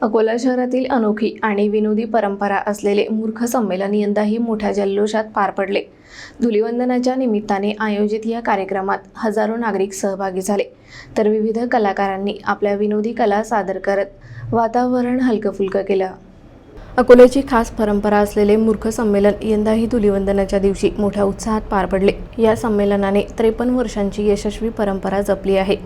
अकोला शहरातील अनोखी आणि विनोदी परंपरा असलेले मूर्ख संमेलन यंदाही मोठ्या जल्लोषात पार पडले. धुलिवंदनाच्या निमित्ताने आयोजित या कार्यक्रमात हजारो नागरिक सहभागी झाले. तर विविध कलाकारांनी आपल्या विनोदी कला सादर करत वातावरण हलकंफुलकं केलं. अकोल्याची खास परंपरा असलेले मूर्ख संमेलन यंदाही धुलिवंदनाच्या दिवशी मोठ्या उत्साहात पार पडले. या संमेलनाने त्रेपन्न वर्षांची यशस्वी परंपरा जपली आहे.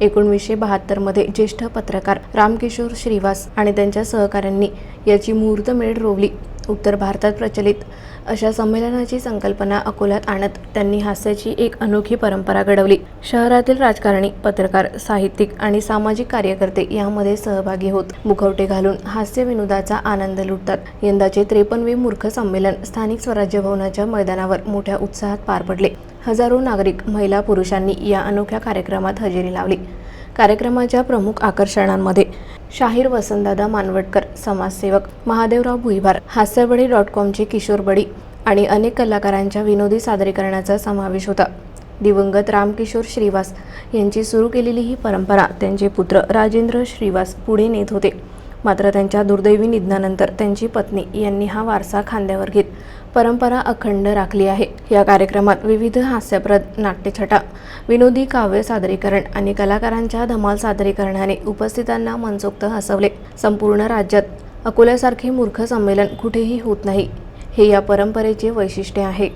एकोणवीसशे बहात्तरमध्ये ज्येष्ठ पत्रकार रामकिशोर श्रीवास आणि त्यांच्या सहकाऱ्यांनी याची मुहूर्तमेढ रोवली. उत्तर भारतात प्रचलित अशा संमेलनाची संकल्पना अकोल्यात आणत त्यांनी हास्याची एक अनोखी परंपरा घडवली. शहरातील राजकारणी पत्रकार साहित्यिक आणि सामाजिक कार्यकर्ते यामध्ये सहभागी होत मुखवटे घालून हास्य विनोदाचा आनंद लुटतात. यंदाचे त्रेपन्नवे मूर्ख संमेलन स्थानिक स्वराज्य भवनाच्या मैदानावर मोठ्या उत्साहात पार पडले. हजारो नागरिक महिला पुरुषांनी या अनोख्या कार्यक्रमात हजेरी लावली. कार्यक्रमाच्या प्रमुख आकर्षणांमध्ये शाहीर वसंतदादा मानवटकर समाजसेवक महादेवराव भुईभार हास्यबडी डॉट कॉमचे किशोरबडी आणि अनेक कलाकारांच्या विनोदी सादरीकरणाचा समावेश होता. दिवंगत रामकिशोर श्रीवास यांची सुरू केलेली ही परंपरा त्यांचे पुत्र राजेंद्र श्रीवास पुढे नेत होते. मात्र त्यांच्या दुर्दैवी निधनानंतर त्यांची पत्नी यांनी हा वारसा खांद्यावर घेत परंपरा अखंड राखली आहे. या कार्यक्रमात विविध हास्यप्रद नाट्यछटा विनोदी काव्य सादरीकरण आणि कलाकारांच्या धमाल सादरीकरणाने उपस्थितांना मनसोक्त हसवले. संपूर्ण राज्यात अकोल्यासारखे मूर्ख संमेलन कुठेही होत नाही. हे या परंपरेचे वैशिष्ट्य आहे.